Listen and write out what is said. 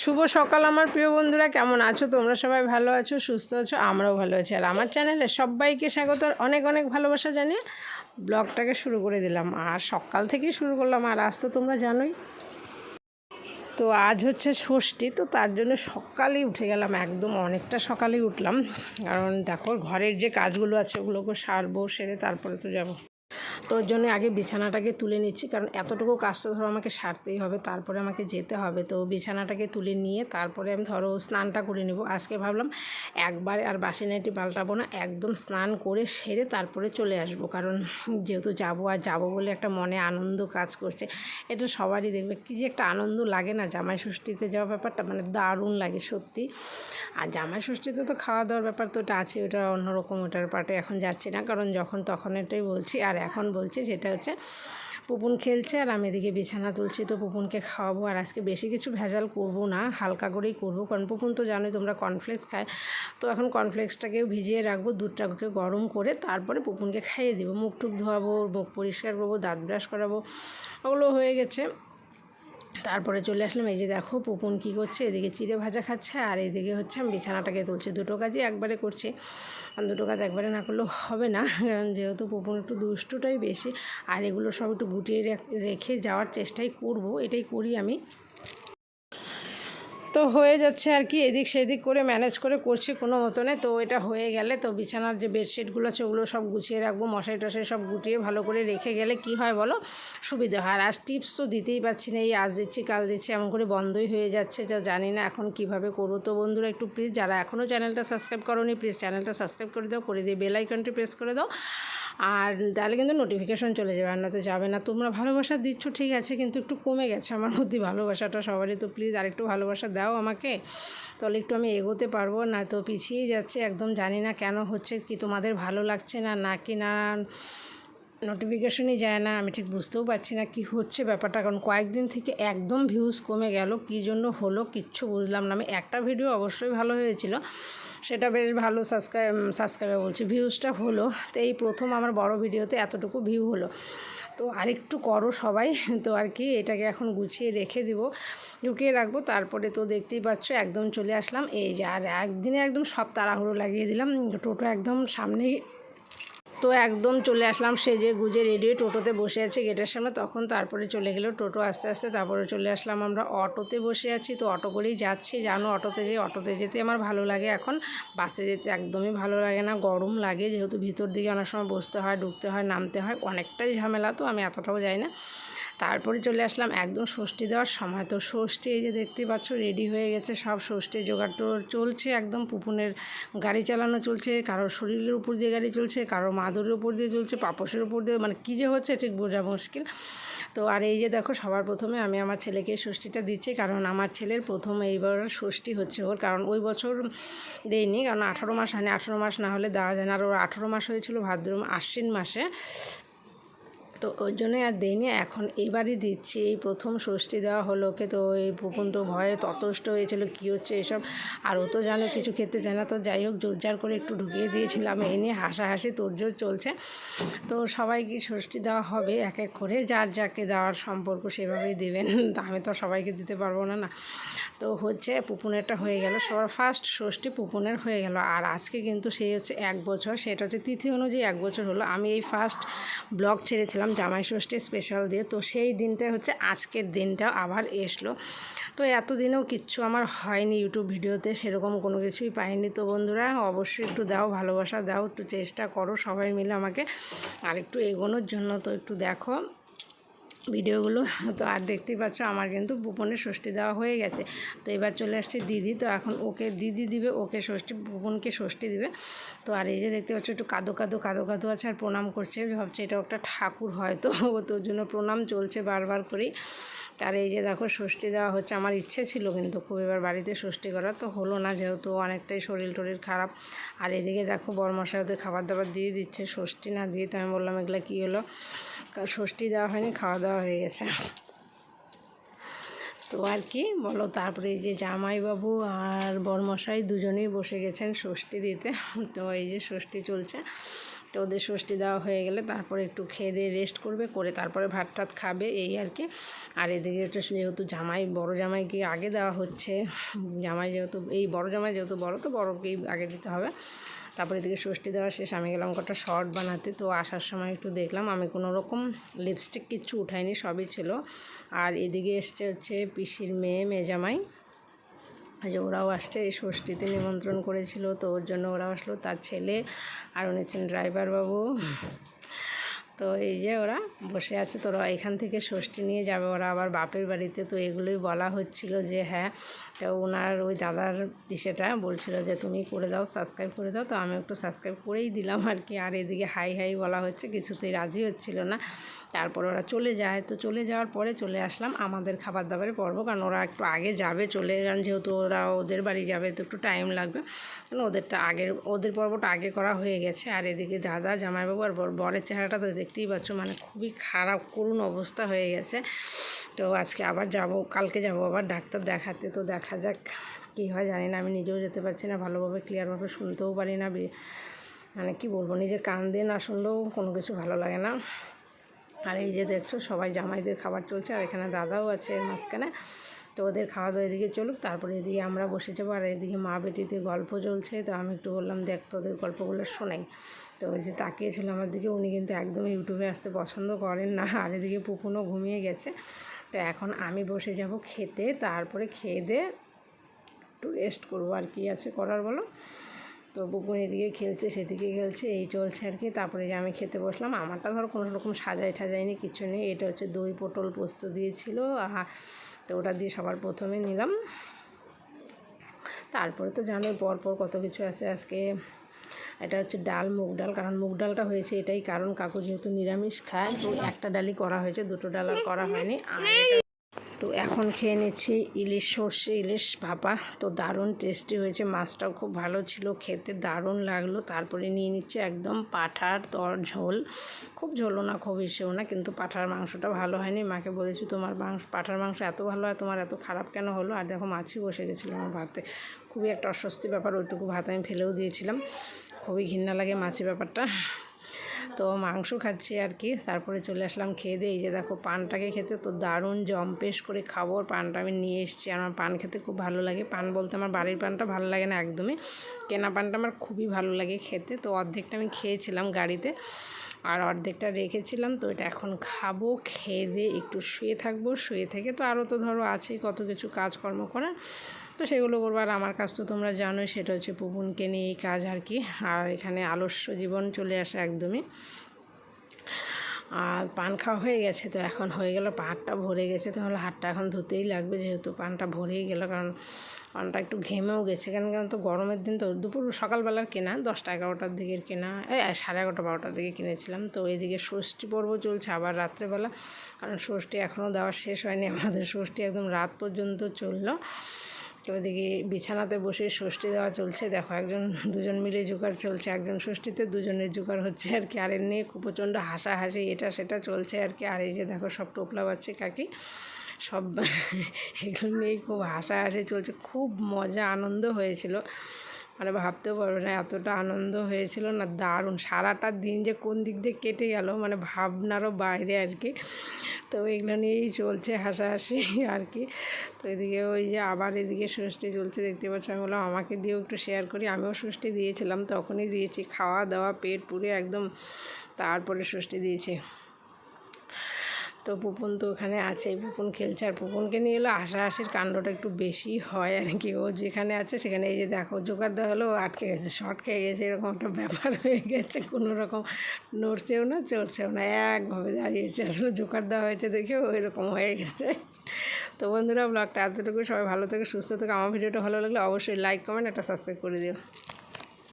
শুভ সকাল আমার প্রিয় বন্ধুরা, কেমন আছো? তোমরা সবাই ভালো আছো, সুস্থ আছো? আমরাও ভালো আছি। আর আমার চ্যানেলে সবাইকে স্বাগত অনেক অনেক ভালোবাসা জানিয়ে ব্লগটাকে শুরু করে দিলাম। আর সকাল থেকেই শুরু করলাম, আর আজ তো তোমরা জানোই। তো আজ হচ্ছে ষষ্ঠী, তো তার জন্য সকালেই উঠে গেলাম। একদম অনেকটা সকালেই উঠলাম। কারণ দেখো, ঘরের যে কাজগুলো আছে, ওগুলোকে সারবো, সেরে তারপরে তো যাব। তো ওর জন্য আগে বিছানাটাকে তুলে নিচ্ছি, কারণ এতটুকু কাজ তো ধরো আমাকে সারতেই হবে, তারপরে আমাকে যেতে হবে। তো বিছানাটাকে তুলে নিয়ে তারপরে আমি ধরো স্নানটা করে নেব। আজকে ভাবলাম একবার আর বাসি নাইটি পাল্টাবো না, একদম স্নান করে সেরে তারপরে চলে আসব, কারণ যেহেতু যাব আর যাব বলে একটা মনে আনন্দ কাজ করছে। এটা সবারই দেখবে, কী যে একটা আনন্দ লাগে না, জামাই ষষ্ঠীতে যাওয়া ব্যাপারটা মানে দারুণ লাগে সত্যি। আর জামাই ষষ্ঠীতে তো খাওয়া দাওয়ার ব্যাপার তো ওটা আছে, ওটা অন্যরকম, ওটার পাটে এখন যাচ্ছি না, কারণ যখন তখন এটাই বলছি, আর এখন বলছি, সেটা হচ্ছে পুপুন খেলছে আর আমি এদিকে বিছানা তুলছি, তো পুপুনকে খাওয়াবো। আর আজকে বেশি কিছু ভেজাল করব না, হালকা করেই করব, কারণ পুপুন তো জানোই তোমরা কর্নফ্লেক্স খায়। তো এখন কর্নফ্লেক্সটাকেও ভিজিয়ে রাখব, দুধটাকে গরম করে তারপরে পুপুনকে খাইয়ে দেবো। মুখ টুক ধোয়াবো, মুখ পরিষ্কার করব, দাঁত ব্রাশ করাবো, ওগুলো হয়ে গেছে। তারপরে চলে আসলাম, এই যে দেখো পুপুন কী করছে, এদিকে চিড়ে ভাজা খাচ্ছে আর এদিকে হচ্ছে আমি বিছানাটাকে তুলছি। দুটো কাজই একবারে করছি দুটো কাজ একবারে না করলেও হবে না, কারণ যেহেতু পুপুন একটু দুষ্টুটাই বেশি, আর এগুলো সব একটু গুটিয়ে রেখে যাওয়ার চেষ্টাই করব, এটাই করি আমি। তো হয়ে যাচ্ছে আর কি, এদিক সেদিক করে ম্যানেজ করে করছি কোনো মতনে তো এটা হয়ে গেলে তো বিছানার যে বেডশিটগুলো আছে ওগুলো সব গুছিয়ে রাখব মশাই টশাই সব গুটিয়ে ভালো করে রেখে গেলে কি হয় বলো? সুবিধা হয়। আর আজ টিপস তো দিতেই পারছি না, এই আজ দিচ্ছি, কাল দিচ্ছি, এমন করে বন্ধই হয়ে যাচ্ছে, যা জানি না এখন কীভাবে করব। তো বন্ধুরা একটু প্লিজ যারা এখনও চ্যানেলটা সাবস্ক্রাইব করোনি প্লিজ চ্যানেলটা সাবস্ক্রাইব করে দাও, করে দিয়ে বেল আইকনটি প্রেস করে দাও। আর তাহলে কিন্তু নোটিফিকেশন চলে যাবে, আর না তো যাবে না। তোমরা ভালোবাসা দিচ্ছ, ঠিক আছে, কিন্তু একটু কমে গেছে আমার মধ্যে ভালোবাসাটা সবারই। তো প্লিজ আরেকটু ভালোবাসা দাও আমাকে, তাহলে একটু আমি এগোতে পারব, না তো পিছিয়েই যাচ্ছে, একদম জানি না কেন হচ্ছে, কি তোমাদের ভালো লাগছে না নাকি না নোটিফিকেশনই যায় না, আমি ঠিক বুঝতেও পারছি না কি হচ্ছে ব্যাপারটা, কারণ কয়েকদিন থেকে একদম ভিউজ কমে গেল, কী জন্য হলো কিচ্ছু বুঝলাম না। আমি একটা ভিডিও অবশ্যই ভালো হয়েছিল সেটা বেশ ভালো সাবস্ক্রাইব সাবস্ক্রাইবার বলছি ভিউজটা হলো। তো এই প্রথম আমার বড় ভিডিওতে এতটুকু ভিউ হলো। তো আরেকটু করো সবাই, তো আর কি, এটাকে এখন গুছিয়ে রেখে দিব, ঢুকিয়ে রাখব। তারপরে তো দেখতেই পাচ্ছ, একদম চলে আসলাম। এই যে, আর একদিনে একদম সব তাড়াহুড়ো লাগিয়ে দিলাম। টোটো একদম সামনেই তো একদম চলে আসলাম সেজে গুজে রেডি হয়ে টোটোতে বসে আছি গেটের সামনে। তখন তারপরে চলে গেলো টোটো আস্তে আস্তে, তারপরে চলে আসলাম আমরা অটোতে বসে আছি। তো অটো করেই যাচ্ছি, জানো অটোতে যে অটোতে যেতে আমার ভালো লাগে এখন। বাসে যেতে একদমই ভালো লাগে না, গরম লাগে। যেহেতু ভিতর দিকে অনেক সময় বসতে হয়, ঢুকতে হয়, নামতে হয়, অনেকটাই ঝামেলা, তো আমি এতটাও যাই না। তারপরে চলে আসলাম একদম ষষ্ঠী দেওয়ার সময়। তো ষষ্ঠী এই যে দেখতে পাচ্ছ রেডি হয়ে গেছে সব ষষ্ঠী জোগাড়। তো চলছে একদম পুপুনের গাড়ি চালানো চলছে, কারোর শরীরের উপর দিয়ে গাড়ি চলছে কারোর মাদুরের উপর দিয়ে চলছে, পাপসের উপর দিয়ে মানে কী যে হচ্ছে ঠিক বোঝা মুশকিল। তো আর এই যে দেখো, সবার প্রথমে আমি আমার ছেলেকে ষষ্ঠীটা দিচ্ছি, কারণ আমার ছেলের প্রথম এইবার ষষ্ঠী হচ্ছে ওর, কারণ ওই বছর দেয়নি, কারণ আঠারো মাস হয়নি, আঠারো মাস না হলে দেওয়া যায় না। আর ওর আঠারো মাস হয়েছিল ভাদ্র আশ্বিন মাসে। তো ওই জন্যই আর দেয়নি এখন এবারই দিচ্ছি। এই প্রথম ষষ্ঠী দেওয়া হলো ওকে তো এই পুকুন তো ভয়ে ততষ্ট হয়েছিল কী হচ্ছে এসব? আর ও তো জানো কিছু খেতে চায় না তো যাই হোক জোরজার করে একটু ঢুকিয়ে দিয়েছিলাম। এই নিয়ে হাসাহাসি তোরজোর চলছে। তো সবাইকে ষষ্ঠী দেওয়া হবে? এক এক করে যার যাকে দেওয়ার সম্পর্ক সেভাবেই দেবেন। আমি তো সবাইকে দিতে পারব না না। তো হচ্ছে পুপুনেরটা হয়ে গেল। সবার ফার্স্ট ষষ্ঠী পুপুনের হয়ে গেল। আর আজকে কিন্তু সেই হচ্ছে এক বছর, সেটা হচ্ছে তিথি অনুযায়ী এক বছর হলো। আমি এই ফার্স্ট ব্লগ ছেড়েছিলাম জামাই ষষ্ঠী স্পেশাল দিয়ে। তো সেই দিনটা হচ্ছে আজকের দিনটা আবার এসলো। তো এতদিনেও কিচ্ছু আমার হয়নি ইউটিউব ভিডিওতে, সেরকম কোনো কিছুই পাইনি। তো বন্ধুরা, অবশ্যই একটু দাও, ভালোবাসা দাও, একটু চেষ্টা করো সবাই মিলে আমাকে। আর একটু এগোনোর জন্য তো একটু দেখো। ভিডিওগুলো। তো আর দেখতেই পাচ্ছ আমার কিন্তু পুপনের ষষ্ঠী দেওয়া হয়ে গেছে। তো এবার চলে আসছে দিদি। তো এখন ওকে দিদি দিবে, ওকে ষষ্ঠী পুপনকে ষষ্ঠী দিবে। তো আর এই যে দেখতে পাচ্ছ একটু কাদো কাদো কাদো কাদো আছে আর প্রণাম করছে। ভাবছে এটা একটা ঠাকুর হয়তো তোর জন্য প্রণাম চলছে বারবার করেই। তার এই যে দেখো ষষ্ঠী দেওয়া হচ্ছে। আমার ইচ্ছে ছিল কিন্তু খুব এবার বাড়িতে ষষ্ঠী করা তো হলো না যেহেতু অনেকটাই শরীর টরির খারাপ। আর এদিকে দেখো বরমশাই ওদের খাবার দাবার দিয়ে দিচ্ছে। ষষ্ঠী না দিয়ে তো আমি বললাম, এগুলো কী হলো? ষষ্ঠী দেওয়া হয়নি, খাওয়া দাওয়া হয়ে গেছে। তো আর কি, বলো তারপরে এই যে জামাইবাবু আর বরমশাই দুজনেই বসে গেছেন ষষ্ঠী দিতে। তো এই যে ষষ্ঠী চলছে, তো ওদের ষষ্ঠী দেওয়া হয়ে গেলে তারপরে একটু খেয়ে দিয়ে রেস্ট করবে, করে তারপরে ভাত টাত খাবে, এই আর কি। আর এদিকে একটু যেহেতু জামাই, বড় জামাইকে আগে দেওয়া হচ্ছে, জামাই যেহেতু, এই বড় জামাই যেহেতু বড়, তো বড়কেই আগে দিতে হবে। তারপরে এদিকে ষষ্ঠী দেওয়া শেষ। আমি গেলাম কটা শর্ট বানাতে। তো আসার সময় একটু দেখলাম, আমি কোনো রকম লিপস্টিক কিচ্ছু উঠাইনি, সবই ছিল। আর এদিকে এসছে হচ্ছে পিসির মেয়ে মেজামাই যে ওরাও আসছে, এই ষষ্ঠীতে নিমন্ত্রণ করেছিল, তো ওর জন্য ওরাও আসলো, তার ছেলে আর উনি ড্রাইভার বাবু। তো এই যে ওরা বসে আছে তোরা এখান থেকে ষষ্ঠী নিয়ে যাবে। ওরা আবার বাপের বাড়িতে, তো এগুলোই বলা হচ্ছিল যে হ্যাঁ তো ওনার ওই দাদার ইসেটা বলছিল যে তুমি করে দাও সাবস্ক্রাইব করে দাও। তো আমি একটু সাবস্ক্রাইব করেই দিলাম আর কি। আর এদিকে হাই হাই বলা হচ্ছে, কিছুতেই রাজি হচ্ছিল না। তারপর ওরা চলে যায়, তো চলে যাওয়ার পরে চলে আসলাম আমাদের খাবার দাবারে পর্ব। কারণ ওরা একটু আগে যাবে চলে যান যেহেতু ওরা ওদের বাড়ি যাবে, তো একটু টাইম লাগবে। কারণ ওদেরটা আগের, ওদের পর্বটা আগে করা হয়ে গেছে। আর এদিকে দাদা, জামাইবাবু আর বরের চেহারাটা তো দেখতেই পাচ্ছ মানে খুবই খারাপ, করুণ অবস্থা হয়ে গেছে। তো আজকে আবার যাব, কালকে যাব আবার ডাক্তার দেখাতে। তো দেখা যাক কী হয়, জানি না, আমি নিজেও যেতে পারছি না, ভালোভাবে ক্লিয়ারভাবে শুনতেও পারি না মানে কি বলব, নিজের কান দিয়ে না শুনলেও কোনো কিছু ভালো লাগে না। আর এই যে দেখছ, সবাই জামাইদের খাবার চলছে, আর এখানে দাদাও আছে এর মাঝখানে। তো ওদের খাওয়া দাওয়া এদিকে চলুক, তারপরে এদিকে আমরা বসে যাব, আর এদিকে মা বেটিতে গল্প চলছে। তো আমি একটু বললাম, দেখ তোদের গল্পগুলো শোনাই। তো ওই যে তাকিয়েছিল আমার দিকে, উনি কিন্তু একদম ইউটিউবে আসতে পছন্দ করেন না, আর এদিকে পুকুনও ঘুমিয়ে গেছে। তো এখন আমি বসে যাব খেতে, তারপরে খেয়ে দিয়ে একটু রেস্ট করব আর কি আছে করার বলো। তো বুকুন এদিকে খেলছে, সেদিকে খেলছে, এই চলছে আর কি। তারপরে যে আমি খেতে বসলাম, আমারটা ধরো কোনো রকম সাজাই ঠাজাইনি কিছু নেই। এটা হচ্ছে দই পটল পোস্ত দিয়েছিল তো ওটা দিয়ে সবার প্রথমে নিলাম। তারপরে তো জানোই, পরপর কত কিছু আছে আজকে। এটা হচ্ছে ডাল, মুগ ডাল। কারণ মুগ ডালটা হয়েছে এটাই কারণ কাকু যেহেতু নিরামিষ খায়, তো একটা ডালই করা হয়েছে, দুটো ডাল আর করা হয়নি। আর তো এখন খেয়ে নিচ্ছি ইলিশ সর্ষে, ইলিশ ভাপা। তো দারুণ টেস্টি হয়েছে, মাছটাও খুব ভালো ছিল, খেতে দারুণ লাগল। তারপরে নিয়ে নিচ্ছে একদম পাঠার তর ঝোল। খুব ঝোলও না, খুব ইসেও না, কিন্তু পাঠার মাংসটা ভালো হয়নি। মাকে বলেছি, তোমার মাংস পাঠার মাংস এত ভালো হয়, তোমার এত খারাপ কেন হলো? আর দেখো মাছই বসে গেছিল আমার ভাতে। খুবই একটা অস্বস্তি ব্যাপার, ওইটুকু ভাত আমি ফেলেও দিয়েছিলাম। খুবই ঘৃণা লাগে মাছি ব্যাপারটা। তো মাংস খাচ্ছি আর কি, তারপরে চলে আসলাম খেয়ে দিয়ে, এই যে দেখো পানটাকে খেতে তো দারুণ জম্পেশ করে খাব পানটা আমি নিয়ে এসেছি। আমার পান খেতে খুব ভালো লাগে, পান বলতে আমার বাড়ির পানটা ভালো লাগে না একদমই। কেনা পানটা আমার খুবই ভালো লাগে খেতে, তো অর্ধেকটা আমি খেয়েছিলাম গাড়িতে আর অর্ধেকটা রেখেছিলাম, তো এটা এখন খাব, খেয়ে দিয়ে একটু শুয়ে থাকব, শুয়ে থেকে তো আরও তো ধরো আছেই কত কিছু কাজকর্ম করার। তো সেগুলো করব। আর আমার কাজ তো তোমরা জানোই, সেটা হচ্ছে পুপুনকে নিয়ে এই কাজ আর কি। আর এখানে আলস্য জীবন চলে আসে একদমই। আর পান খাওয়া হয়ে গেছে তো এখন হয়ে গেল পাহাড়টা ভরে গেছে। তাহলে হাতটা এখন ধুতেই লাগবে, যেহেতু পানটা ভরেই গেল, কারণ পানটা একটু ঘেমেও গেছে। কেন কেন তো গরমের দিন তো দুপুর সকালবেলার কেনা, দশটা এগারোটার দিকের কেনা, এই সাড়ে এগারোটা বারোটার দিকে কিনেছিলাম। তো এইদিকে ষষ্ঠী পর্ব চলছে আবার রাত্রেবেলা, কারণ ষষ্ঠী এখনও দেওয়া শেষ হয়নি। আমাদের ষষ্ঠী একদম রাত পর্যন্ত চলল। ওদিকে বিছানাতে বসে ষষ্ঠী দেওয়া চলছে। দেখো, একজন, দুজন মিলে জোগাড় চলছে। একজন ষষ্ঠীতে, দুজনের জোগাড় হচ্ছে আর কি। আর এর নিয়ে প্রচণ্ড হাসাহাসি, এটা সেটা চলছে আর কি। আর এই যে দেখো, সব টোপলা পাচ্ছে কাকি, সব এগুলো নিয়েই খুব হাসাহাসি চলছে। খুব মজা, আনন্দ হয়েছিল। মানে ভাবতেও পারবে না, এতটা আনন্দ হয়েছিল না, দারুণ। সারাটা দিন যে কোন দিক দিয়ে কেটে গেল মানে ভাবনারও বাইরে আর কি। তো এগুলো নিয়েই চলছে হাসাহাসি আর কি। তো এদিকে ওই যে আবার এদিকে ষষ্ঠী চলছে দেখতে পাচ্ছ? আমি বললাম, আমাকে দিয়েও একটু শেয়ার করি। আমিও ষষ্ঠী দিয়েছিলাম, তখনই দিয়েছি। খাওয়া দাওয়া পেট পুরে একদম তারপরে ষষ্ঠী দিয়েছি। তো পুপন তো ওখানে আছে পুপন খেলছে। আর পুপনকে নিয়ে এলো হাসাহাসির কাণ্ডটা একটু বেশি হয় আর কি। ও যেখানে আছে সেখানে এই যে দেখো, জোগাড় দেওয়া হলো আটকে গেছে শর্ট খেয়ে গেছে, এরকম একটা ব্যাপার হয়ে গেছে। কোনো রকম নড়ছেও না, চড়ছেও না, একভাবে দাঁড়িয়েছে। আসলে জোগাড় দেওয়া হয়েছে দেখে ওই রকম হয়ে গেছে। তো বন্ধুরা ব্লগটা এতটুকু। সবাই ভালো থেকে, সুস্থ থেকে। আমার ভিডিওটা ভালো লাগলে অবশ্যই লাইক কমেন্ট একটা সাবস্ক্রাইব করে দিও।